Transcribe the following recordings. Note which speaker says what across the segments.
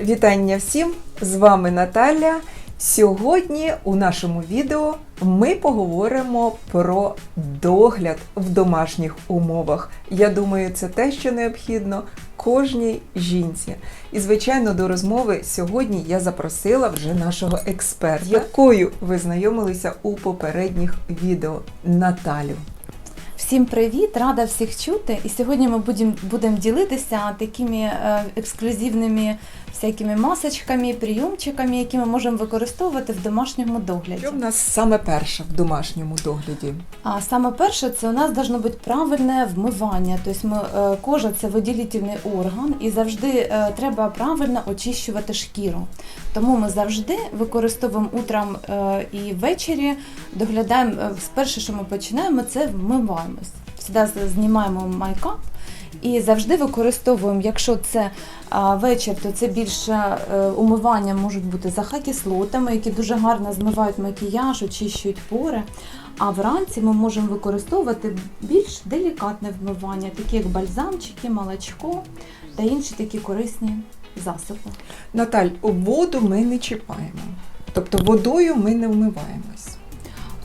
Speaker 1: Вітання всім! З вами Наталя. Сьогодні у нашому відео ми поговоримо про догляд в домашніх умовах. Я думаю, це те, що необхідно кожній жінці. І, звичайно, до розмови сьогодні я запросила вже нашого експерта, якою ви знайомилися у попередніх відео Наталю.
Speaker 2: Всім привіт! Рада всіх чути. І сьогодні ми будемо будем ділитися такими е, ексклюзивними всякими масочками, прийомчиками, які ми можемо використовувати в домашньому догляді.
Speaker 1: Що в нас саме перше в домашньому догляді?
Speaker 2: А саме перше, це у нас должно бути правильне вмивання. Тобто ми, е, кожа це виділительний орган, і завжди е, треба правильно очищувати шкіру. Тому ми завжди використовуємо утром е, і ввечері, доглядаємо. Перше, що ми починаємо, це вмиваємось. Завжди знімаємо майкап. І завжди використовуємо, якщо це вечір, то це більше е, умивання можуть бути з ахокислотами, які дуже гарно змивають макіяж, очищують пори. А вранці ми можемо використовувати більш делікатне вмивання, такі як бальзамчики, молочко та інші такі корисні засоби.
Speaker 1: Наталь, воду ми не чіпаємо. Тобто водою ми не вмиваємось.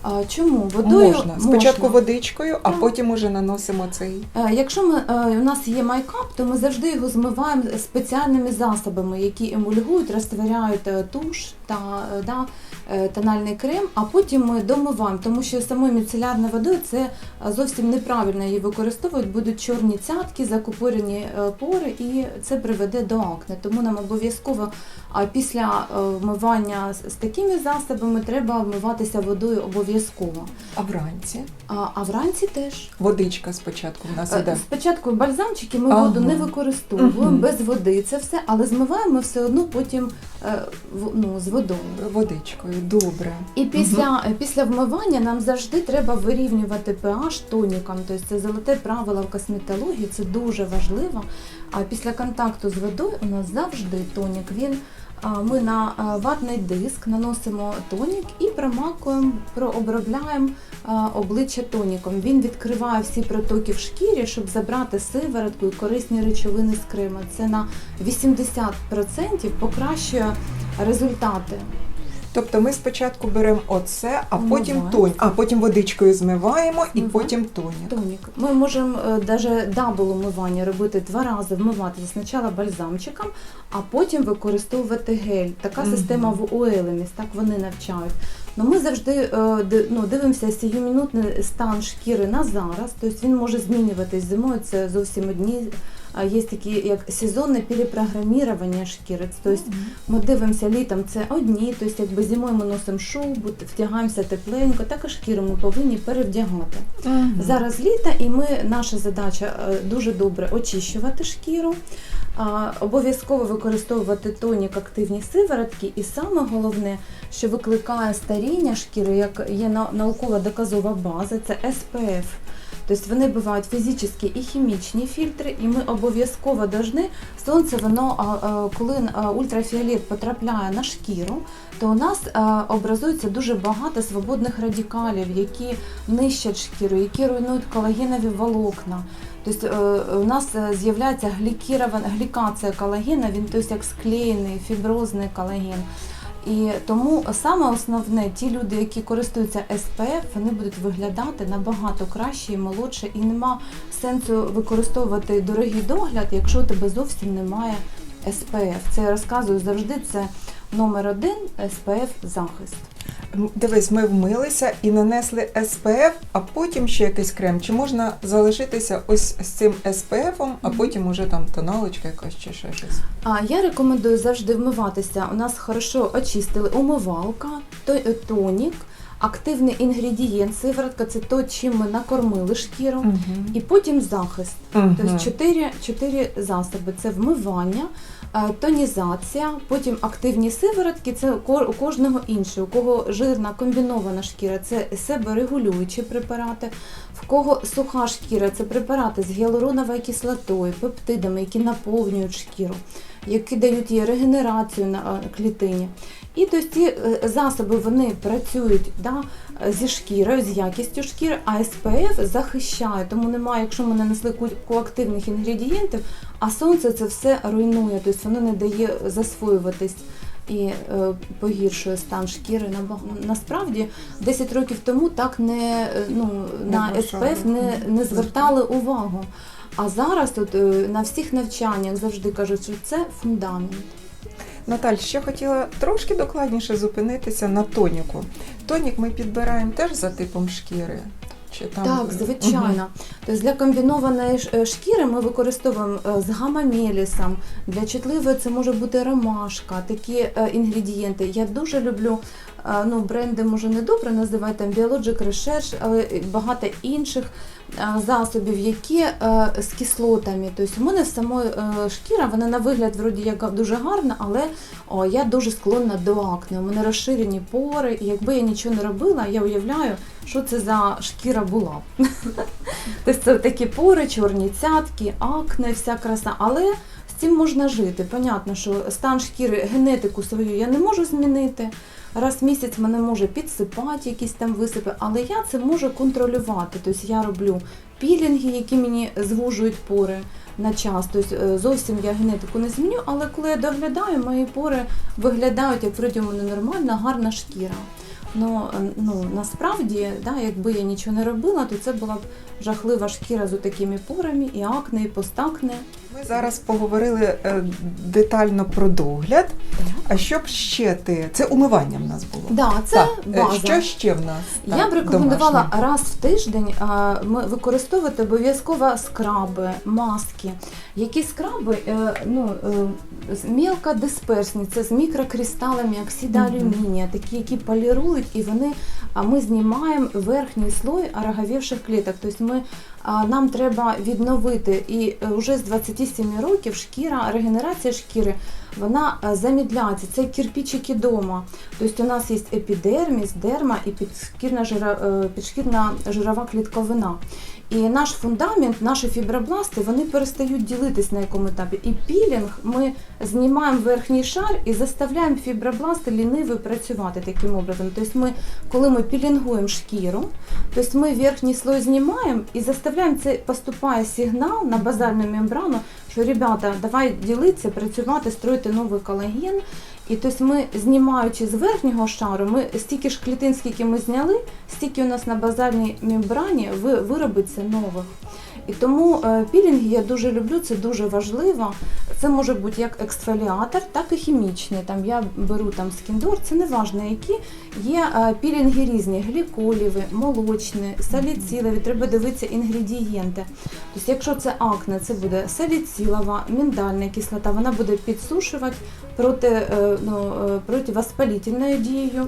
Speaker 2: А, чому? Водою
Speaker 1: можна. Спочатку
Speaker 2: можна.
Speaker 1: водичкою, а
Speaker 2: Так.
Speaker 1: потім уже наносимо цей.
Speaker 2: Е, Якщо ми, е, у нас є майкап, то ми завжди його змиваємо спеціальними засобами, які емульгують, розтворяють е, туш та да, тональний крем, а потім ми домиваємо, тому що самою міцелярною водою це е, зовсім неправильно її використовують, будуть чорні цятки, закупорені е, пори, і це приведе до акне. Тому нам обов'язково після е, вмивання з такими засобами треба вмиватися водою обов'язково.
Speaker 1: А вранці
Speaker 2: А, а вранці теж.
Speaker 1: водичка спочатку в нас
Speaker 2: Е,
Speaker 1: іде.
Speaker 2: Спочатку бальзамчики ми
Speaker 1: Ага.
Speaker 2: воду не використовуємо
Speaker 1: Мгм.
Speaker 2: без води, це все, але змиваємо все одно потім е, ну, з водою.
Speaker 1: Водичкою, добре.
Speaker 2: І після, угу. після вмивання нам завжди треба вирівнювати pH тоніком. Тобто це золоте правило в косметології, це дуже важливо. А після контакту з водою у нас завжди тонік. Він ми на ватний диск наносимо тонік і промакуємо, прообробляємо обличчя тоніком. Він відкриває всі протоки в шкірі, щоб забрати сиворотку і корисні речовини з крема. Це на 80% покращує результати.
Speaker 1: Тобто ми спочатку беремо оце, а потім
Speaker 2: Вмиваємо.
Speaker 1: тонь, а потім водичкою змиваємо і
Speaker 2: Змиваємо.
Speaker 1: потім тонік.
Speaker 2: Тонік. Ми можемо навіть дабл умивання робити два рази, вмивати спочатку бальзамчиком, а потім використовувати гель. Така
Speaker 1: Мгм.
Speaker 2: система в Уелеміс, так вони навчають. Ну, ми завжди е, ди- ну, дивимося сіюмінутний стан шкіри на зараз, тобто він може змінюватись зимою. Це зовсім одні. Є такі як сезонне перепрограмування шкіри. Тобто ми дивимося літом це одні, тобто якби зимою ми носимо шубу, втягаємося тепленько, так і шкіру ми повинні перевдягати.
Speaker 1: Мгм.
Speaker 2: Зараз літо, і ми наша задача е, дуже добре очищувати шкіру. Обов'язково використовувати тонік активні сиворотки, і саме головне, що викликає старіння шкіри, як є на- наукова доказова база, це SPF. Тобто вони бувають фізичні і хімічні фільтри, і ми обов'язково повинні, сонце, воно, коли а, ультрафіолет потрапляє на шкіру, то у нас образується дуже багато свободних радикалів, які нищать шкіру, які руйнують колагенові волокна. Тобто е, у нас е, з'являється глікація колагена, він тобто, як склеєний фіброзний колаген. І тому саме основне, ті люди, які користуються СПФ, вони будуть виглядати набагато краще і молодше, і нема сенсу використовувати дорогий догляд, якщо у тебе зовсім немає СПФ. Це я розказую завжди. Це номер один СПФ захист.
Speaker 1: Дивись, ми вмилися і нанесли SPF, а потім ще якийсь крем. Чи можна залишитися ось з цим SPF, а потім уже там тоналочка якась чи ще щось?
Speaker 2: А я рекомендую завжди вмиватися. У нас хорошо очистили умивалка, то- тонік, активний інгредієнт, сиворотка це то, чим ми накормили шкіру. І потім захист.
Speaker 1: Мгм.
Speaker 2: Тобто чотири, засоби: це вмивання, тонізація, потім активні сиворотки. Це у кожного іншого. У кого жирна комбінована шкіра, це себорегулюючі препарати. В кого суха шкіра, це препарати з гіалуроновою кислотою, пептидами, які наповнюють шкіру, які дають їй регенерацію на е, клітині. І тобто ці е, засоби вони працюють да, зі шкірою, з якістю шкіри, а СПФ захищає. Тому немає, якщо ми нанесли кучку активних інгредієнтів, а сонце це все руйнує, тобто воно не дає засвоюватись і е, погіршує стан шкіри. Насправді 10 років тому так не е, ну, на. СПФ не, не звертали увагу. А зараз тут на всіх навчаннях завжди кажуть, що це фундамент.
Speaker 1: Наталь, ще хотіла трошки докладніше зупинитися на тоніку. Тонік ми підбираємо теж за типом шкіри. Чи там...
Speaker 2: Так, звичайно. Тобто для комбінованої е, шкіри ми використовуємо е, з гамамелісом. Для чутливої це може бути ромашка, такі е, інгредієнти. Я дуже люблю ну, бренди, може не добре називати там Biologic Research, але багато інших засобів, які е, з кислотами. Тобто у мене самої е, шкіра, вона на вигляд вроді як дуже гарна, але я дуже склонна до акне. У мене розширені пори, і якби я нічого не робила, я уявляю, що це за шкіра була. Тобто це такі пори, чорні цятки, акне, вся краса. Але з цим можна жити. Понятно, що стан шкіри, генетику свою я не можу змінити. Раз в місяць мене може підсипати якісь там висипи, але я це можу контролювати. Тобто я роблю пілінги, які мені звужують пори на час. Тобто е, зовсім я генетику не зміню, але коли я доглядаю, мої пори виглядають, як вроді у мене нормальна, гарна шкіра. Ну, е, ну насправді, да, якби я нічого не робила, то це була б жахлива шкіра з такими порами, і акне, і постакне.
Speaker 1: Ми зараз поговорили е, детально про догляд. А що б ще ти? Це умивання в нас було.
Speaker 2: Да, це
Speaker 1: так, е,
Speaker 2: база.
Speaker 1: що ще в нас?
Speaker 2: Я
Speaker 1: так,
Speaker 2: б рекомендувала
Speaker 1: домашнє?
Speaker 2: раз в тиждень ми використовувати обов'язково скраби, маски. Які скраби е, ну, е, з- мілкодисперсні, це з мікрокристалами оксида алюмінія, такі, які полірують, і вони, а ми знімаємо верхній слой ороговівших кліток. Тобто ми, нам треба відновити, і е, вже з 27 років шкіра, регенерація шкіри, вона е, замідляється. Це кирпичики дома. Тобто у нас є епідерміс, дерма і підшкірна, е, підшкірна жирова клітковина. І наш фундамент, наші фібробласти, вони перестають ділитись на якому етапі. І пілінг ми знімаємо верхній шар і заставляємо фібробласти ліниві працювати таким образом. Тобто ми, коли ми пілінгуємо шкіру, тобто ми верхній слой знімаємо і заставляємо це поступає сигнал на базальну мембрану, що ребята, давай ділитися, працювати, строїти новий колаген. І тобто ми, знімаючи з верхнього шару, ми стільки ж клітин, скільки ми зняли, стільки у нас на базальній мембрані виробиться нових. І тому пілінг пілінги я дуже люблю, це дуже важливо. Це може бути як ексфоліатор, так і хімічний. Там я беру там скіндор, це не важливо, які є е, пілінги різні: гліколіві, молочні, саліцилові, треба дивитися інгредієнти. Тобто, якщо це акне, це буде саліцилова, міндальна кислота, вона буде підсушувати проти, е, ну, е, противоспалительною дією.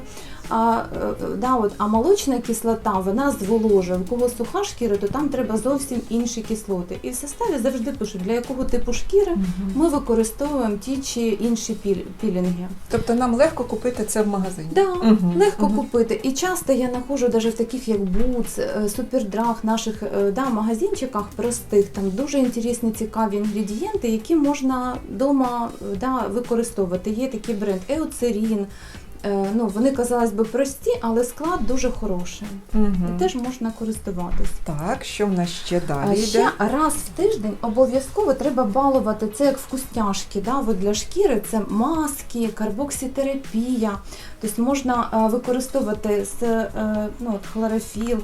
Speaker 2: А, е, да, от, а молочна кислота вона зволожує. У кого суха шкіра, то там треба зовсім інші кислоти. І в составі завжди пишуть, для якого типу шкіри ми використовуємо ті чи інші пілінги.
Speaker 1: Тобто нам легко купити це в магазині.
Speaker 2: Да,
Speaker 1: Мгм,
Speaker 2: легко
Speaker 1: мгм.
Speaker 2: купити. І часто я знаходжу навіть в таких як Boots, е, Супердраг, наших е, да, магазинчиках простих, там дуже інтересні, цікаві інгредієнти, які можна вдома да, використовувати. Є такий бренд Еоцерін. Е, Ну, вони, казалось би, прості, але склад дуже хороший.
Speaker 1: Мгм.
Speaker 2: І теж можна користуватись.
Speaker 1: Так, що в нас ще
Speaker 2: А
Speaker 1: далі
Speaker 2: ще
Speaker 1: йде?
Speaker 2: раз в тиждень обов'язково треба балувати це як вкусняшки. Да? От для шкіри це маски, карбокситерапія. Тобто можна е, використовувати з е, ну, от хлорофіл.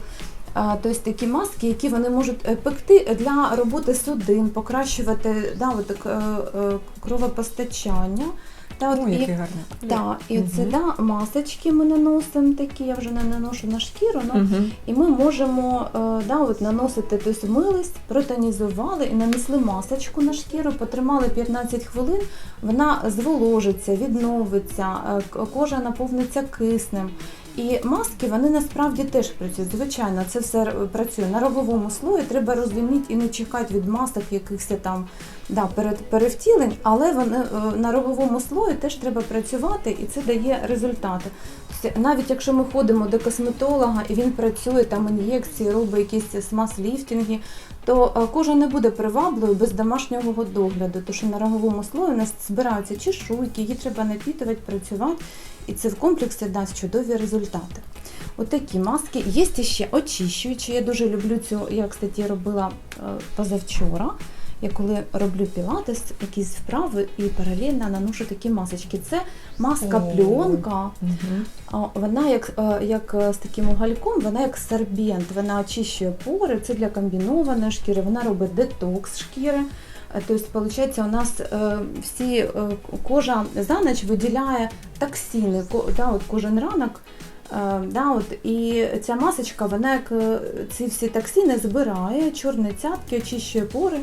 Speaker 2: е, Тобто такі маски, які вони можуть е, пекти для роботи судин, покращувати да, от, так, е, е, кровопостачання. Та, от,
Speaker 1: Ой,
Speaker 2: і-
Speaker 1: який гарний.
Speaker 2: Та, і
Speaker 1: угу.
Speaker 2: це да, масочки ми наносимо такі, я вже не наношу на шкіру, ну,
Speaker 1: угу.
Speaker 2: і ми можемо е, да, от наносити тобто милость, протонізували і нанесли масочку на шкіру, потримали 15 хвилин, вона зволожиться, відновиться, е, кожа наповниться киснем. І маски вони насправді теж працюють. Звичайно, це все працює на роговому слої. Треба розуміти і не чекати від масок якихось там да, перед перевтілень, але вони е, на роговому слої теж треба працювати, і це дає результати. Тобто, навіть якщо ми ходимо до косметолога і він працює там ін'єкції, робить якісь смаз-ліфтинги, то е, кожа не буде привабливою без домашнього догляду, тому що на роговому слої у нас збираються чешуйки, її треба напітувати, працювати, і це в комплексі дасть чудові результати. Отакі маски. Є ще очищуючі. Я дуже люблю цю. Я, кстати, робила е, позавчора. Я коли роблю пілатес, якісь вправи і паралельно наношу такі масочки. Це маска пленка. Вона як, е, як е, з таким угольком, вона як сорбент, вона очищує пори, це для комбінованої шкіри, вона робить детокс шкіри. Е, Тобто, виходить, у нас э, всі е, кожа за ніч виділяє токсини, да, от кожен ранок. е, Да, от, і ця масочка, вона як ці всі токсини збирає, чорні цятки, очищує пори.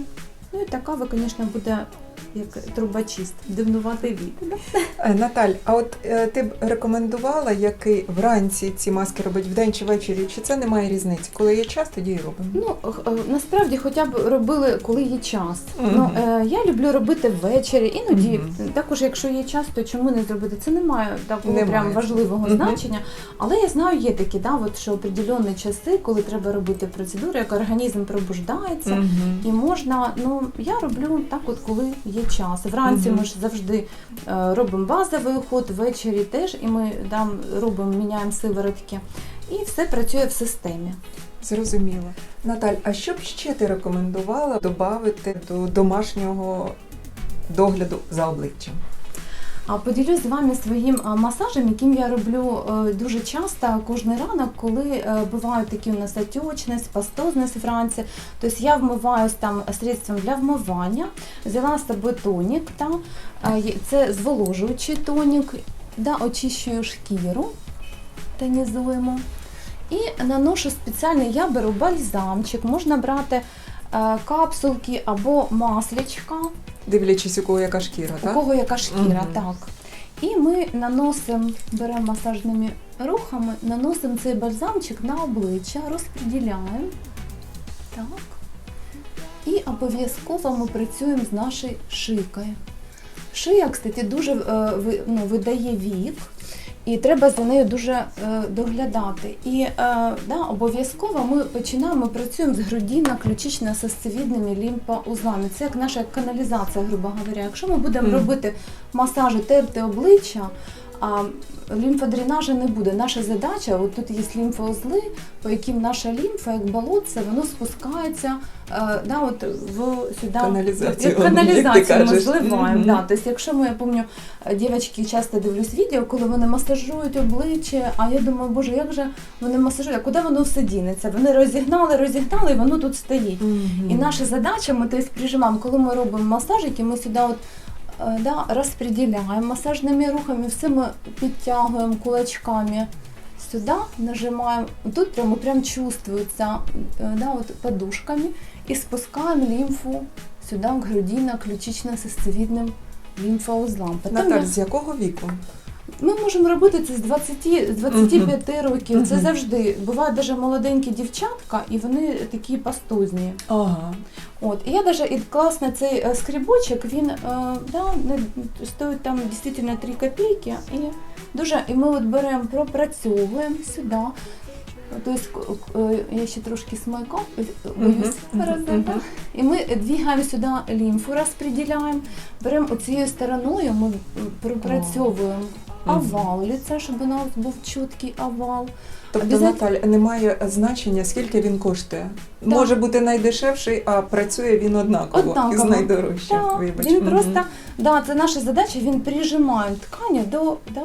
Speaker 2: Ну і така ви, звісно, буде як трубочист, дивнуватий від. Да?
Speaker 1: Е, Наталь, а от е, ти б рекомендувала, який вранці ці маски робить вдень чи ввечері, чи це не має різниці? Коли є час, тоді і робимо.
Speaker 2: Ну, е, насправді хоча б робили, коли є час.
Speaker 1: Мгм.
Speaker 2: Ну, е, я люблю робити ввечері, іноді
Speaker 1: Мгм.
Speaker 2: також, якщо є час, то чому не зробити? Це не має такого
Speaker 1: Немає.
Speaker 2: прям важливого
Speaker 1: Мгм.
Speaker 2: значення. Але я знаю, є такі, да, от, що определенні часи, коли треба робити процедури, як організм пробуждається.
Speaker 1: Мгм.
Speaker 2: І можна, ну я роблю так, от коли є час. Вранці ми ж завжди е, робимо базовий уход, ввечері теж, і ми там робимо, міняємо сиворотки. І все працює в системі.
Speaker 1: Зрозуміло. Наталь, а що б ще ти рекомендувала додати до домашнього догляду за обличчям?
Speaker 2: Поділюсь з вами своїм масажем, яким я роблю е, дуже часто кожен ранок, коли е, бувають такі у нас отечність, пастозність вранці. Тобто я вмиваюсь там средством для вмивання, взяла з собою тонік, та, е, це зволожуючий тонік, да, очищую шкіру, тонізуємо. І наношу спеціальний, я беру бальзамчик, можна брати капсулки або маслячка.
Speaker 1: Дивлячись, у кого яка шкіра,
Speaker 2: У
Speaker 1: так?
Speaker 2: кого яка шкіра,
Speaker 1: угу.
Speaker 2: так. І ми наносимо, беремо масажними рухами, наносимо цей бальзамчик на обличчя, розподіляємо. Так. І обов'язково ми працюємо з нашою шийкою. Шия, кстати, дуже е, ну, видає вік, і треба за нею дуже е, доглядати. І е, да, обов'язково ми починаємо, працюємо з грудіно-ключично-сосцевідними лімфоузлами. Це як наша каналізація, грубо говоря. Якщо ми будемо
Speaker 1: mm.
Speaker 2: робити масажі, терти обличчя, а лімфодренажа не буде. Наша задача, от тут є лімфоузли, по яким наша лімфа, як болотце, воно спускається е, да, от в сюди
Speaker 1: Каналізацію,
Speaker 2: як каналізацію ми зливаємо.
Speaker 1: Мгм.
Speaker 2: Да. Тобто, якщо ми, я пам'ятаю, дівчатки часто дивлюсь відео, коли вони масажують обличчя, а я думаю, боже, як же вони масажують, а куди воно все дінеться? Вони розігнали, розігнали, і воно тут стоїть.
Speaker 1: Мгм.
Speaker 2: І наша задача, ми тобто, прижимаємо, коли ми робимо масажики, ми сюди от, да, розподіляємо масажними рухами, все ми підтягуємо кулачками. Сюди нажимаємо, тут прямо прям чувствується е, да, от подушками і спускаємо лімфу сюди к грудино ключично сосцевідним лімфоузлам.
Speaker 1: Наталь,
Speaker 2: я-
Speaker 1: з якого віку?
Speaker 2: Ми можемо робити це з 20, з 25 років. Це завжди. Бувають даже молоденькі дівчатка, і вони такі пастозні.
Speaker 1: Ага.
Speaker 2: От, і я даже і класно цей е, скрібочок, він е, да, не, стоїть там дійсно 3 копійки. І, дуже, і ми от беремо, пропрацьовуємо сюди. Тобто, е, я ще трошки смайка, е, боюсь
Speaker 1: мгм.
Speaker 2: І ми двігаємо сюди лімфу, розподіляємо, беремо оцією стороною, ми пропрацьовуємо овал ліце, щоб у нас був чіткий овал.
Speaker 1: Тобто,
Speaker 2: Обязательно-
Speaker 1: Наталь, немає значення, скільки він коштує.
Speaker 2: Так.
Speaker 1: Може бути найдешевший, а працює він однаково,
Speaker 2: Однаково.
Speaker 1: із найдорожчих.
Speaker 2: Так,
Speaker 1: Вибач.
Speaker 2: він
Speaker 1: угу.
Speaker 2: просто, да, це наша задача, він прижимає ткані до, да,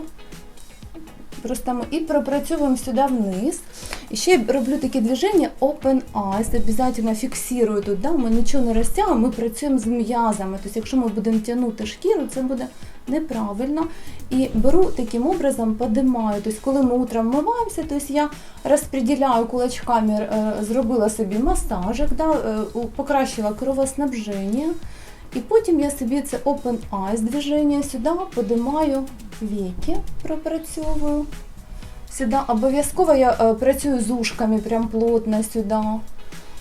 Speaker 2: просто і пропрацьовуємо сюди вниз. І ще роблю такі движення open eyes, обов'язково фіксую тут, да, ми нічого не розтягуємо, ми працюємо з м'язами. Тобто, якщо ми будемо тягнути шкіру, це буде неправильно. І беру таким образом, подимаю. Тобто, коли ми утром вмиваємося, тобто я розподіляю кулачками, е, зробила собі масажик, да, е, покращила кровоснабження. І потім я собі це open eyes движення сюди подимаю віки, пропрацьовую. Сюди обов'язково я е, працюю з ушками прям плотно сюди.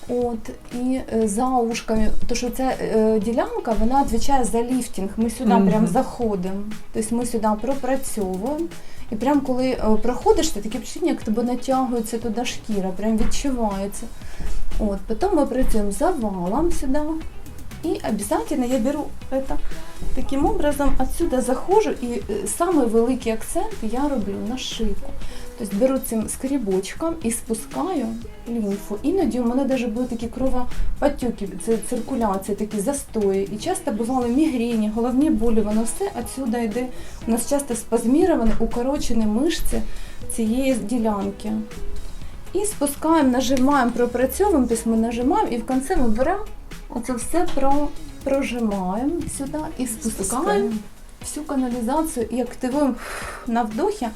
Speaker 2: От і е, за ушками, то що ця е, ділянка вона відповідає за ліфтинг. Ми сюди
Speaker 1: Мгм.
Speaker 2: прям заходимо. Тобто ми сюди пропрацьовуємо. І прям коли проходиш, ти таке відчуття, як тебе натягується туди шкіра, прям відчувається. От, потім ми працюємо за валом сюди. И обязательно я беру это таким образом отсюда захожу і е, самий великий акцент я роблю на шийку. Тобто беру цим скрібочком і спускаю лімфу. Іноді у мене навіть були такі кровоподтеки, це циркуляція, такі застої. І часто бували мігрені, головні болі, воно все отсюда йде. У нас часто спазміровані, укорочені мишці цієї ділянки. І спускаємо, нажимаємо, пропрацьовуємо, тобто ми нажимаємо і в кінці ми беремо оце все про, прожимаємо сюди і спускаємо всю каналізацію і активуємо на вдохі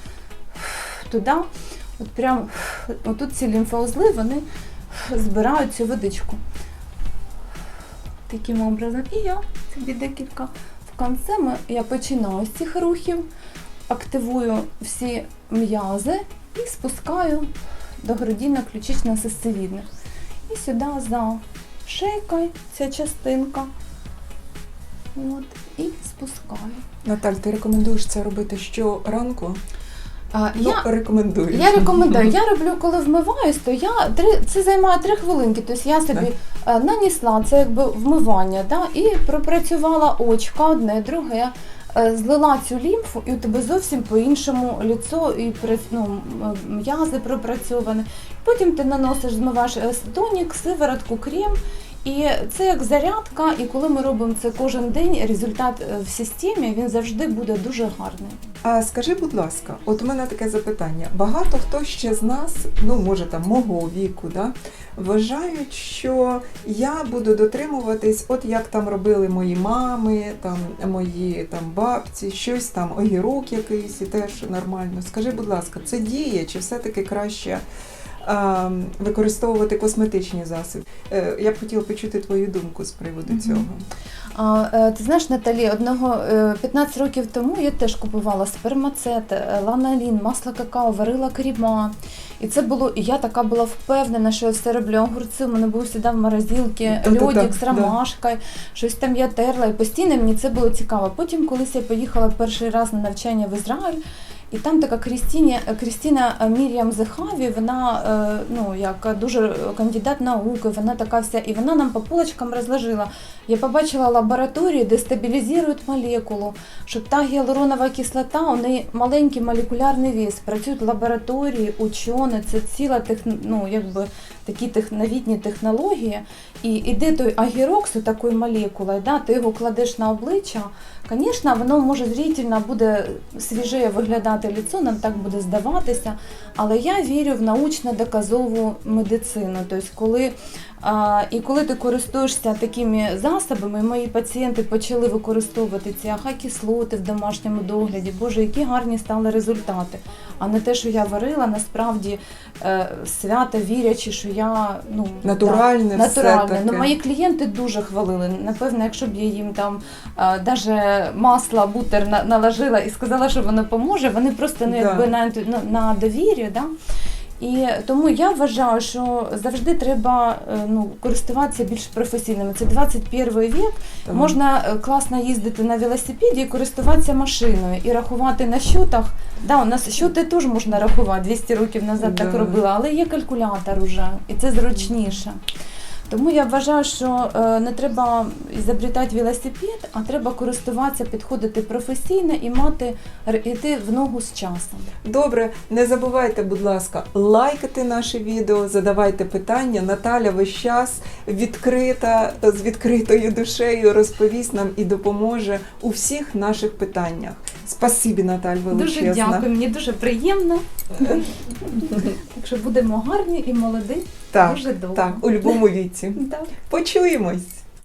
Speaker 2: туди. От прям отут ці лімфоузли вони збирають цю водичку. Таким образом. І я собі декілька в кінці ми, я починаю з цих рухів, активую всі м'язи і спускаю до грудинно-ключично-сосцевідних. І сюди за шейкою ця частинка. От, і спускаю.
Speaker 1: Наталь, ти рекомендуєш це робити щоранку?
Speaker 2: А,
Speaker 1: Ну,
Speaker 2: я,
Speaker 1: рекомендуєш.
Speaker 2: я рекомендую. Я роблю, коли вмиваюсь, то я три це займає три хвилинки. Тобто я собі е, нанесла це якби вмивання, да, і пропрацювала очка одне, друге. е, Злила цю лімфу, і у тебе зовсім по-іншому ліцо і при- ну, м- м'язи пропрацьовані. Потім ти наносиш, змиваєш е, тонік, сиворотку, крем. І це як зарядка, і коли ми робимо це кожен день, результат е, в системі він завжди буде дуже гарний.
Speaker 1: А скажи, будь ласка, от у мене таке запитання. Багато хто ще з нас, ну може там мого віку, да, вважають, що я буду дотримуватись, от як там робили мої мами, там мої там бабці, щось там, огірок якийсь і теж нормально. Скажи, будь ласка, це діє чи все-таки краще? Використовувати косметичні засоби. Е, Я б хотіла почути твою думку з приводу цього.
Speaker 2: Е, ти знаєш, Наталі, одного е, 15 років тому я теж купувала спермацет, е, ланалін, масло какао, варила кріма. І це було, і я така була впевнена, що я все роблю. Огурці у мене був завжди в морозилці, льодик з ромашкою, щось там я терла, і постійно мені це було цікаво. Потім, колись я поїхала перший раз на навчання в Ізраїль, і там така Крістіні, Крістіна Мір'ям Зехаві, вона е, ну, як дуже кандидат науки, вона така вся, і вона нам по полочкам розложила. Я побачила лабораторію, де стабілізують молекулу, щоб та гіалуронова кислота, у неї маленький молекулярний вес. Працюють лабораторії, учені, це ціла техн... ну, якби, такі тех... новітні технології. І іде той агірокс, такої такою молекулою, да, ти його кладеш на обличчя. Звісно, воно може зрительно буде свіже виглядати ліцо, нам так буде здаватися. Але я вірю в научно-доказову медицину. Тобто, коли і коли ти користуєшся такими засобами, мої пацієнти почали використовувати ці ахакислоти в домашньому догляді. Боже, які гарні стали результати. А не те, що я варила, насправді е, свято вірячи, що я ну
Speaker 1: Натуральне
Speaker 2: да,
Speaker 1: все
Speaker 2: натуральне.
Speaker 1: таке.
Speaker 2: Ну, мої клієнти дуже хвалили. Напевно, якщо б я їм там е, даже масло, бутер на- наложила і сказала, що воно поможе, вони просто ну,
Speaker 1: Да.
Speaker 2: якби на, інту- на, на довір'ї. Да? І тому я вважаю, що завжди треба е, ну, користуватися більш професійними. Це 21 вік.
Speaker 1: Тому.
Speaker 2: Можна е, класно їздити на велосипеді і користуватися машиною і рахувати на щотах. Да, у нас щоти теж можна рахувати 200 років назад так робила, але є калькулятор уже, і це зручніше. Тому я вважаю, що е, не треба ізобретати велосипед, а треба користуватися, підходити професійно і мати йти в ногу з часом.
Speaker 1: Добре, не забувайте, будь ласка, лайкати наше відео, задавайте питання. Наталя весь час відкрита з відкритою душею розповість нам і допоможе у всіх наших питаннях. Спасибі, Наталь, величезна.
Speaker 2: Дуже дякую, мені дуже приємно. так що будемо гарні і молоді.
Speaker 1: Так,
Speaker 2: дуже довго.
Speaker 1: так, у будь-якому віці.
Speaker 2: Так.
Speaker 1: Почуємось.